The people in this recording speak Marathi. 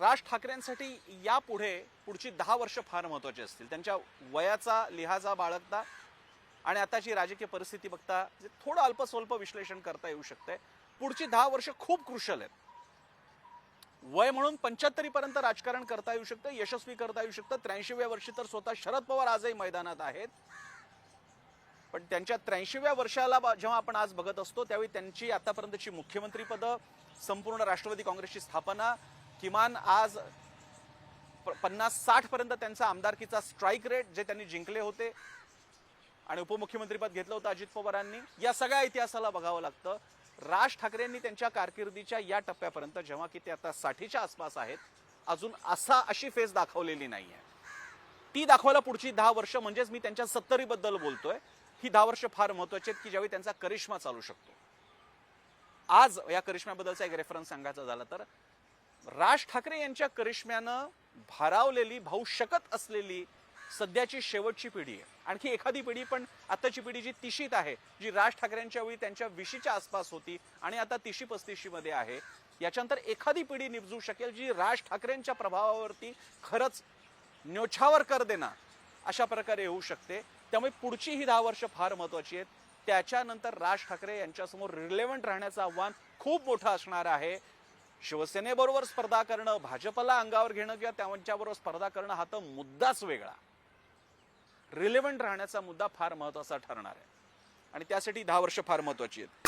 राज ठाकरेंसाठी यापुढे पुढची दहा वर्ष फार महत्वाची असतील. त्यांच्या वयाचा लिहाजा बाळगता आणि आताची राजकीय परिस्थिती बघता जे थोडं अल्पस्वल्प विश्लेषण करता येऊ शकतंय. पुढची दहा वर्ष खूप क्रुशल आहेत. वय म्हणून पंच्याहत्तरीपर्यंत राजकारण करता येऊ शकतं यशस्वी करता येऊ शकतं. त्र्याऐंशीव्या वर्षी तर स्वतः शरद पवार आजही मैदानात आहेत. पण त्यांच्या त्र्याऐंशीव्या वर्षाला जेव्हा आपण आज बघत असतो त्यावेळी त्यांची आतापर्यंतची मुख्यमंत्रीपदं संपूर्ण राष्ट्रवादी काँग्रेसची स्थापना किमान आज पन्नास साठ पर्यंत त्यांचा आमदारकीचा स्ट्राईक रेट जे त्यांनी जिंकले होते आणि उपमुख्यमंत्रीपद घेतलं होतं अजित पवारांनी या सगळ्या इतिहासाला बघावं लागतं. राज ठाकरेंनी त्यांच्या कारकिर्दीच्या या टप्प्यापर्यंत जेव्हा की ते आता साठीच्या आसपास आहेत अजून असा अशी फेस दाखवलेली नाही आहे ती दाखवायला पुढची दहा वर्ष म्हणजेच मी त्यांच्या सत्तरीबद्दल बोलतोय. ही दहा वर्ष फार महत्वाची आहेत की ज्यावेळी त्यांचा करिश्मा चालू शकतो. आज या करिश्म्याबद्दलचा एक रेफरन्स सांगायचा झाला तर राज ठाकरे यांच्या करिश्म्यानं भारावलेली भाऊ शकत असलेली सध्याची शेवटची पिढी आहे. आणखी एखादी पिढी पण आताची पिढी जी तिशीत आहे जी राज ठाकरेंच्या वेळी त्यांच्या विशीच्या आसपास होती आणि आता तिशी पस्तीशीमध्ये आहे याच्यानंतर एखादी पिढी निपजू शकेल जी राज ठाकरेंच्या प्रभावावरती खरंच न्योछावर कर देणार अशा प्रकारे होऊ शकते. त्यामुळे पुढची ही दहा वर्ष फार महत्वाची आहेत. त्याच्यानंतर राज ठाकरे यांच्यासमोर रिलेव्हंट राहण्याचं आव्हान खूप मोठं असणार आहे. शिवसेनेबरोबर स्पर्धा करणं भाजपला अंगावर घेणं किंवा त्यांच्याबरोबर स्पर्धा करणं हा तर मुद्दाच वेगळा. रिलेव्हंट राहण्याचा मुद्दा फार महत्त्वाचा ठरणार आहे. आणि त्यासाठी दहा वर्ष फार महत्वाची आहेत.